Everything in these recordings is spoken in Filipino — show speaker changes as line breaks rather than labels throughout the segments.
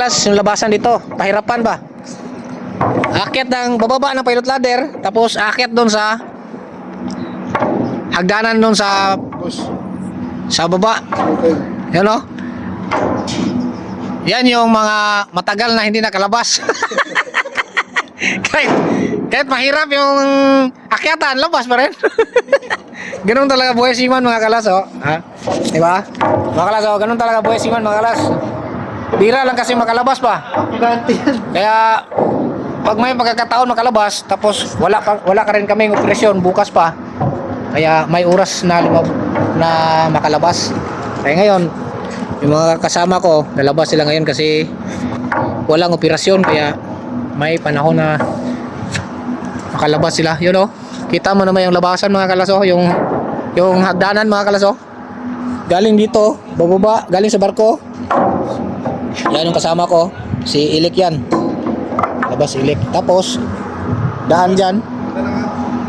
Klas, yung labasan dito, pahirapan ba? Akyat ng bababa ng pilot ladder, tapos akyat doon sa hagdanan doon sa sa baba. Yan o. Yan yung mga matagal na hindi nakalabas. kahit, kahit mahirap yung akyatan, labas pa rin. ganun talaga buhay siman mga kalas, oh. Ha? Diba? Mga kalas, oh. Ganun talaga buhay siman mga kalas. Bira lang kasi makalabas pa.
Ganti yan.
Kaya pag may pagkakataon makalabas tapos wala ka, wala ka rin kaming operasyon bukas pa. Kaya may oras na lumab- na makalabas. Kaya ngayon, yung mga kasama ko, nalabas sila ngayon kasi walang operasyon kaya may panahon na makalabas sila. Yun oh. Kita mo naman yung labasan mga kalaso, yung yung hagdanan mga kalaso. Galing dito, bababa, galing sa barko. Yan yung kasama ko, si Ilik yan. Labas Ilik. Tapos, daan dyan.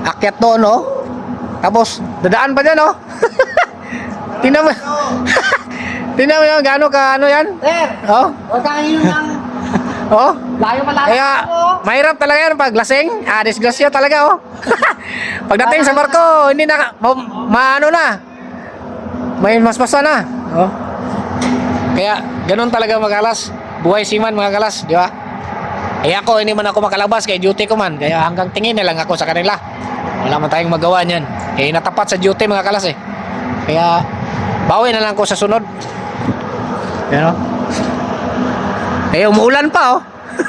Akyat doon, oh. Tapos, dadaan pa dyan, oh. Tingnan mo. Tingnan mo yung gaano ka, ano yan?
Sir,
Oh,
huwag kang inom ng
oh.
layo malayo
Kaya, mahirap talaga yan pag lasing. Ah, disgrasya talaga, oh. Pagdating sa barko, hindi na, ma, maano na. May maspasa na. Oh. Kaya, ganun talaga magalas. Buhay siman mga kalas, di ba? Kaya ako, hindi man ako makalabas kay duty ko man. Kaya hanggang tingin na lang ako sa kanila. Wala man tayong magawa niyan. Kaya natapat sa duty mga kalas eh. Kaya, bawi na lang ko sa sunod. Yan o. Eh, umuulan pa oh.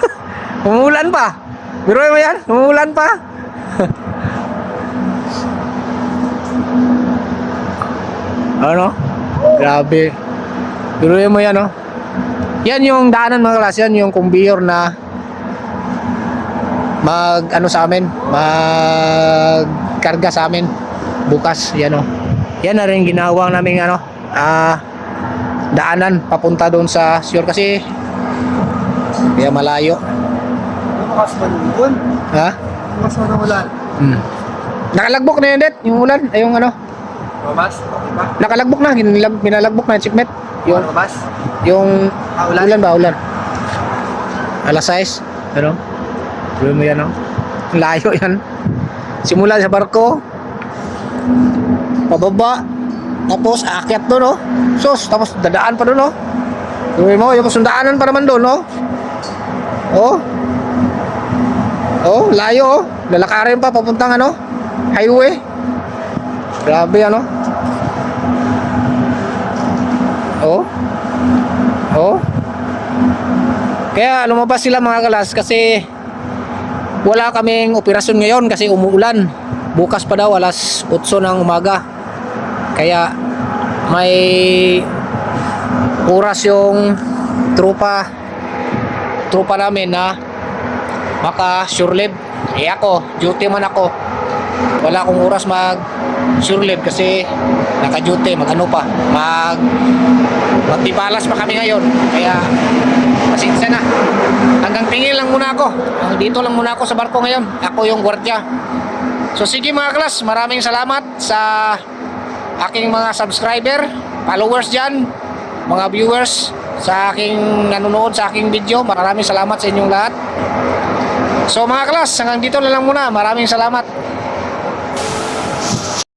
umuulan pa. Biruin mo yan, umuulan pa. ano? Grabe. Biruin mo yan oh. Yan yung daanan mga klas, yan yung kumbiyor na mag ano sa amin, mag karga sa amin bukas, yan oh. Yan na rin ginawang namin ano, ah daanan papunta doon sa Sure kasi kaya malayo.
Bukas pa yun.
Ha?
Bukas pa ulan.
Hmm. Nakalagbok na yun, Det, yung ulan, ay yung ano.
Bukas?
Nakalagbok na, ginilag, binalagbok na yung chipmet. Yung,
Bukas?
yung
Ah, ulan?
ulan ba, ulan? Alas 6, ano? Tuloy mo yan? Ang Layo yan. Simula sa barko, pababa, tapos aakyat doon, no? Sus, tapos dadaan pa doon, no? Tuloy mo, yung sundaanan pa naman doon, no? Oh. Oh, layo, oh. Lalakarin pa, papuntang ano? Highway. Grabe, ano? Oh. Oh. Kaya lumabas sila mga kalas kasi wala kaming operasyon ngayon kasi umuulan. Bukas pa daw alas 8 ng umaga. Kaya may oras yung trupa trupa namin na maka sure live. Eh ako, duty man ako. Wala akong oras mag sure live kasi naka-duty, mag ano pa, mag magtibalas pa kami ngayon. Kaya pasensya na. Hanggang tingin lang muna ako. Ah, Dito lang muna ako sa barko ngayon. Ako yung gwardiya. So sige mga klas, maraming salamat sa aking mga subscriber, followers dyan, mga viewers sa aking nanonood sa aking video. Maraming salamat sa inyong lahat. So mga klas, hanggang dito na lang muna. Maraming salamat.